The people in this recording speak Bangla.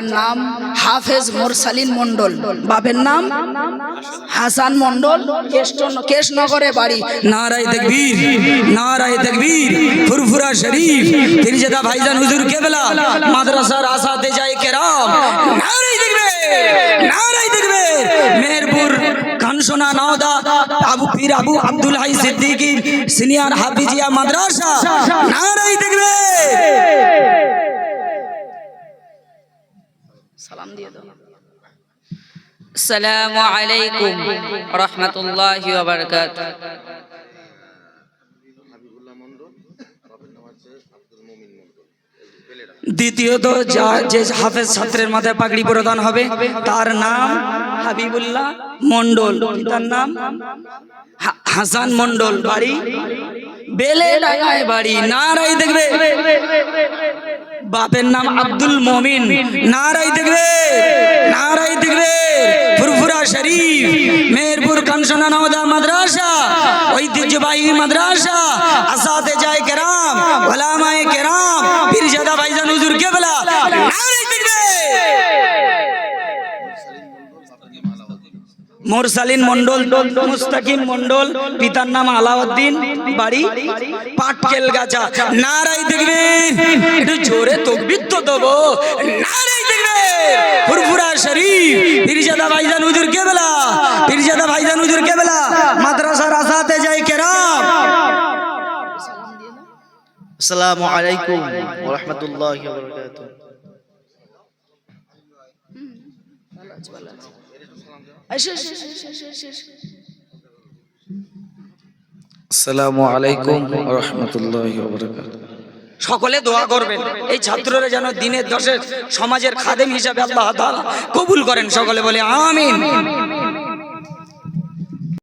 নাম হাফেজ মোরসালিন মন্ডল বাপের নাম হাসান মন্ডল কেশনগরে বাড়ি। নারায় তকবীর নারায় তকবীর, ফুরফুরা শরীফ, ফিরজাদা ভাইজান হুজুর কেবলা, মাদ্রাসার আসাতে যায় কেরাম। নারায় তকবীর নারায় তকবীর। মেহেরপুর, কানসোনা, নওদা, আবু পীর আবু আব্দুল হাই সিদ্দিকী, সিনিয়র হাফিজিয়া মাদ্রাসা। নারায় তকবীর। দিয়ে আলাইকুম দ্বিতীয়ত, যা যে হাফেজ ছাত্রের মাথায় পাগড়ি প্রদান হবে, তার নাম হাবিবুল্লাহ মন্ডল তার নাম হাসান মন্ডল বাড়ি বেলে বাড়ি না রাই দেখবে। বাপের নাম আব্দুল মমিন। নারাই দেখবে নারাই দেখবে ফুরফুরা শরীফ। মেহেরপুর কানসনা নওদা মাদ্রাসা। ঐতিহ্যবাহী মাদ্রাসা। আসাতে যায় কেরাম। ওলামায়ে কেরাম। পীরজাদা ভাইজান হুজুর কেবলা। নারাই দেখবে মোরসালিন মন্ডল মুস্তাকিম মন্ডল পিতার নাম আলাউদ্দিন। বাড়ি পাটকেল গাছা নারাই দেখবে একটু তো দেবো। ফুরফুরা শরীফ পীরজাদা ভাইজান হুজুর কেবলা পীরজাদা ভাইজান হুজুর কেবলা মাদ্রাসার আসাতে যায় কেরাম। আসসালামু আলাইকুম ওরহমতুল্লাহ বরকাত এসে, এসে, এসে, এসে, এসে, এসে। আসসালামু আলাইকুম ওরহমতুল্লাহ বরকাত সকলে দোয়া করবেন। এই ছাত্ররা যেন দিনের দশের সমাজের খাদেম হিসাবে আল্লাহ কবুল করেন সকলে বলে, আমিন।